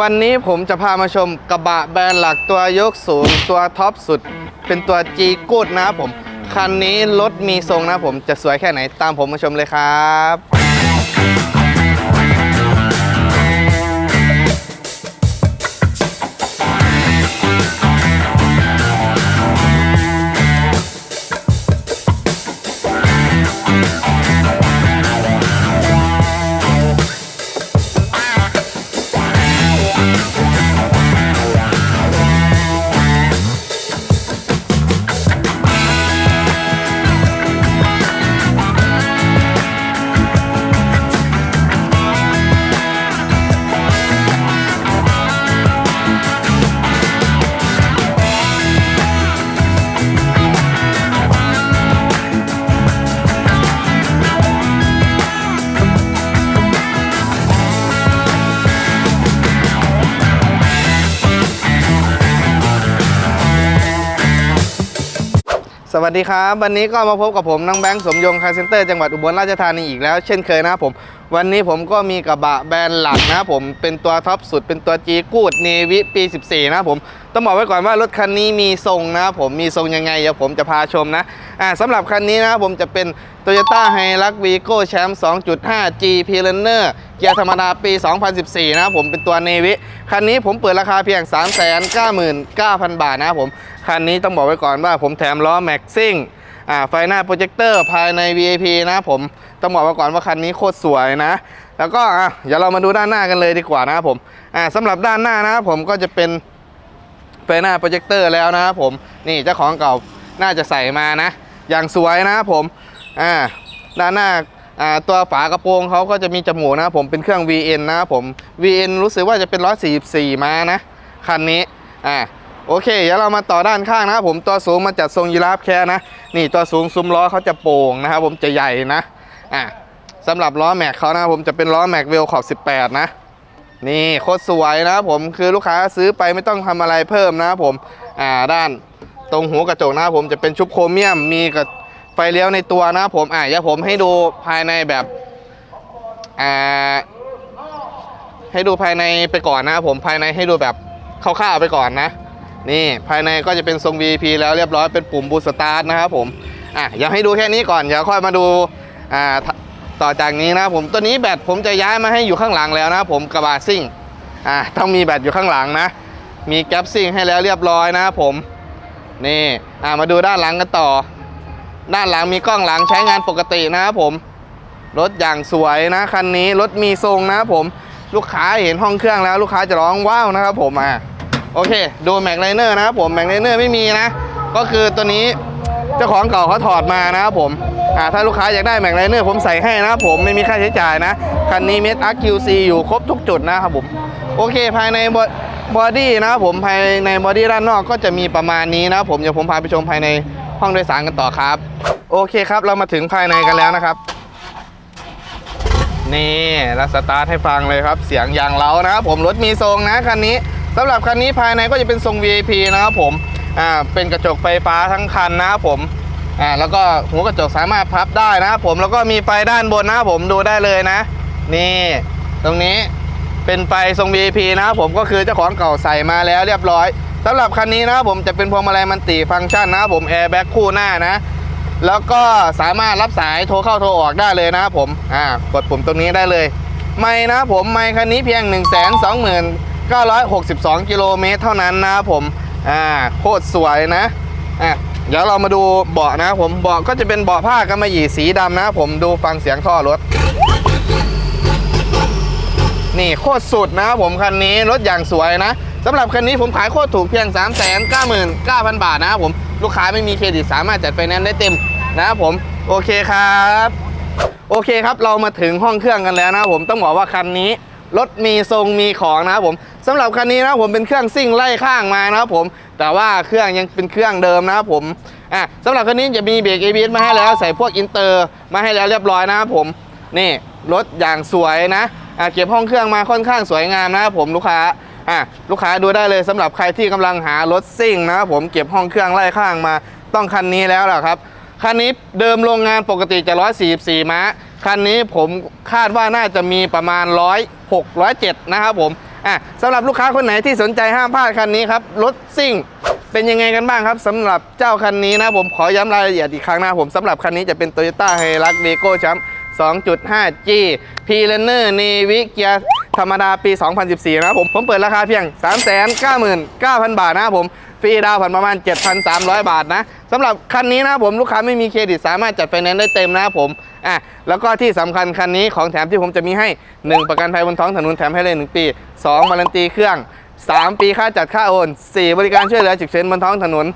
วันนี้ผมจะพามาชมกระบะแบรนด์หลักตัวยกสูงตัวท็อปสุด เป็นตัว G กูดนะครับผม คันนี้รถมีทรงนะผมจะสวยแค่ไหนตามผมมาชมเลยครับ สวัสดีครับ วันนี้ก็มาพบกับผมน้องแบงค์สมยงคาร์เซนเตอร์จังหวัดอุบลราชธานีอีกแล้วเช่นเคยนะผม วันนี้ผมก็มีกระบะแบรนด์หลักนะผมเป็นตัวท็อปสุดเป็นตัว G กูดเนวิปี 14 นะผม ต้องบอกไว้ก่อนว่ารถคันนี้มีทรงนะผมมีทรงยังไง เดี๋ยวผมจะพาชมนะอ่าสำหรับคันนี้นะผมจะเป็น Toyota h i l u x Vigo Champ 2.5 G p l a n n e r เกียร์ธรรมดาปี 2014 นะผมเป็นตัวเนวิคันนี้ผมเปิดราคาเพียง 399,000 บาทนะครับผม คันนี้ต้องบอกไว้ก่อนว่าผมแถมล้อแม็กซิ่งอ่าไฟหน้าโปรเจคเตอร์ภายใน VIP นะผมต้องบอกไว้ก่อนว่าคันนี้โคตรสวยนะ แล้วก็อะเดี๋ยวเรามาดูด้านหน้ากันเลยดีกว่านะครับผมอ่าสำหรับด้านหน้านะครับผมก็จะเป็นไฟหน้าโปรเจคเตอร์แล้วนะครับผมนี่เจ้าของเก่าน่าจะใส่มานะ อย่างสวยนะครับผมอ่าด้านหน้าอ่าตัวฝากระโปรงเขาก็จะมีจมูกนะครับผมเป็นเครื่อง VN นะครับผม VN รู้สึกว่าจะเป็น 144 มานะคันนี้อ่า โอเค เดี๋ยวเรามาต่อด้านข้างนะครับผมตัวสูงมาจัดทรงยีราฟแค่นะ นี่ตัวสูงซุ้มล้อเขาจะโป่งนะครับผมจะใหญ่นะอ่าสำหรับล้อแม็กเขานะผมจะเป็นล้อแม็กเวลขอบ 18 นะ นี่โคตรสวยนะครับผมคือลูกค้าซื้อไปไม่ต้องทำอะไรเพิ่มนะครับผมอ่าด้านตรงหัวกระจกนะครับผมจะเป็นชุบโครเมียมมีกับไฟเลี้ยวในตัวนะครับผมอ่าเดี๋ยวผมให้ดูภายในแบบอ่าให้ดูภายในไปก่อนนะครับผมภายในให้ดูแบบคร่าวๆไปก่อนนะ นี่ภายในก็จะเป็นทรง VIP แล้วเรียบร้อยเป็นปุ่มบูสตาร์ทนะครับผมอะอยากให้ดูแค่นี้ก่อนเดี๋ยวค่อยมาดูอ่าต่อจากนี้นะผมตัวนี้แบตผมจะย้ายมาให้อยู่ข้างหลังแล้วนะผมกระบะซิ่งอ่าต้องมีแบตอยู่ข้างหลังนะ มีแก๊ปซิ่งให้แล้วเรียบร้อยนะผมนี่อ่ามาดูด้านหลังกันต่อ ด้านหลังมีกล้องหลังใช้งานปกตินะครับผมรถอย่างสวยนะคันนี้รถมีทรงนะครับผมลูกค้าเห็นห้องเครื่องแล้วลูกค้าจะร้องว้าวนะครับผมอะ โอเค ดูแม็กไลเนอร์นะครับผมแม็กไลเนอร์ไม่มีนะ ก็คือตัวนี้เจ้าของเก่าเขาถอดมานะครับผมอ่าถ้าลูกค้าอยากได้แม็กไลเนอร์ผมใส่ให้นะครับผมไม่มีค่าใช้จ่ายนะคันนี้เม็ดอาร์คิวซีอยู่ครบทุกจุดนะครับผมโอเคภายในบอดี้นะครับผมภายในบอดี้ด้านนอกก็จะมีประมาณนี้นะครับผมเดี๋ยวผมพาไปชมภายในห้องโดยสารกันต่อครับ โอเคครับเรามาถึงภายในกันแล้วนะครับนี่แล้วสตาร์ทให้ฟังเลยครับ เสียงย่างเรานะครับผมรถมีทรงนะคันนี้ สำหรับคันนี้ภายในก็จะเป็นทรง VIP นะครับผมอ่าเป็นกระจกไฟฟ้าทั้งคันนะครับผมอ่าแล้วก็หัวกระจกสามารถพับได้นะครับผมแล้วก็มีไฟด้านบนนะครับผมดูได้เลยนะ นี่ตรงนี้เป็นไฟทรง VIP นะครับผมก็คือเจ้าของเก่าใส่มาแล้วเรียบร้อยสำหรับคันนี้นะครับผมจะเป็นพวงมาลัยมันติฟังก์ชันนะครับผมแอร์แบ็กคู่หน้านะแล้วก็สามารถรับสายโทรเข้าโทรออกได้เลยนะครับผมอ่ากดปุ่มตรงนี้ได้เลย ไม่นะครับผมไม่คันนี้เพียง 1 2 9 6 962 กิโลเมตรเท่านั้นนะครับผม อ่าโคตรสวยนะ อะเดี๋ยวเรามาดูเบาะนะครับผม เบาะก็จะเป็นเบาะผ้ากำมะหยี่สีดำนะครับผม ดูฟังเสียงท่อรถ นี่โคตรสุดนะครับผมคันนี้รถอย่างสวยนะสำหรับคันนี้ผมขายโคตรถูกเพียง 3 9 9 0 0 0 บาทนะครับผม ลูกค้าไม่มีเครดิตสามารถจัดไฟแนนซ์ได้เต็มนะครับผม โอเคครับ โอเคครับเรามาถึงห้องเครื่องกันแล้วนะครับผมต้องบอกว่าคันนี้ รถมีทรงมีของนะครับผมสำหรับคันนี้นะผมเป็นเครื่องซิ่งไล่ข้างมานะครับผม แต่ว่าเครื่องยังเป็นเครื่องเดิมนะครับผมอะสำหรับคันนี้จะมีเบรก ABS มาให้แล้วใส่พวกอินเตอร์มาให้แล้วเรียบร้อยนะครับผมนี่รถอย่างสวยนะอะเก็บห้องเครื่องมาค่อนข้างสวยงามนะครับผมลูกค้าอะลูกค้าดูได้เลยสำหรับใครที่กำลังหารถซิ่งนะครับผมเก็บห้องเครื่องไล่ข้างมาต้องคันนี้แล้วล่ะครับคันนี้เดิมโรงงานปกติจะ144ม้า คันนี้ผมคาดว่าน่าจะมีประมาณ 106 107 นะครับผมอะสำหรับลูกค้าคนไหนที่สนใจห้ามพลาดคันนี้ครับรถซิ่งเป็นยังไงกันบ้างครับสำหรับเจ้าคันนี้นะผมขอย้ำรายละเอียดอีกครั้งนะผมสำหรับคันนี้จะเป็น Toyota h i l u x v e g o Champ 2.5G p l a n e r n a v i เกียร์ ธรรมดาปี 2014 นะครับผม ผมเปิดราคาเพียง 399,000 บาทนะครับผมฟรีดาวน์ผ่อนประมาณ 7,300 บาทนะสำหรับคันนี้นะผมลูกค้าไม่มีเครดิตสามารถจัดไฟแนนซ์ได้เต็มนะครับผมอะแล้วก็ที่สำคัญคันนี้ของแถมที่ผมจะมีให้ 1 ประกันภัยบนท้องถนนแถมให้เลย 1 ปี2วารันตีเครื่อง 3 ปีค่าจัดค่าโอน 4 บริการช่วยเหลือฉุกเฉินบนท้องถนน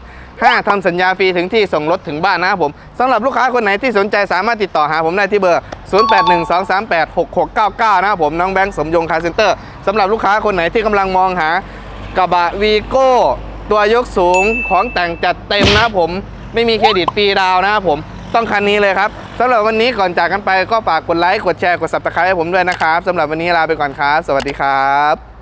5ทำสัญญาฟรีถึงที่ส่งรถถึงบ้านนะครับผมสำหรับลูกค้าคนไหนที่สนใจสามารถติดต่อหาผมได้ที่เบอร์ 0812386699 นะครับผมน้องแบงค์สมยงคาร์เซ็นเตอร์สำหรับลูกค้าคนไหนที่กำลังมองหากระบะวีโก้ตัวยกสูงของแต่งจัดเต็มนะครับผมไม่มีเครดิตปีดาวน์นะครับผมต้องคันนี้เลยครับสำหรับวันนี้ก่อนจากกันไปก็ฝากกดไลค์กดแชร์กด subscribe ให้ผมด้วยนะครับสำหรับวันนี้ลาไปก่อนครับ สวัสดีครับ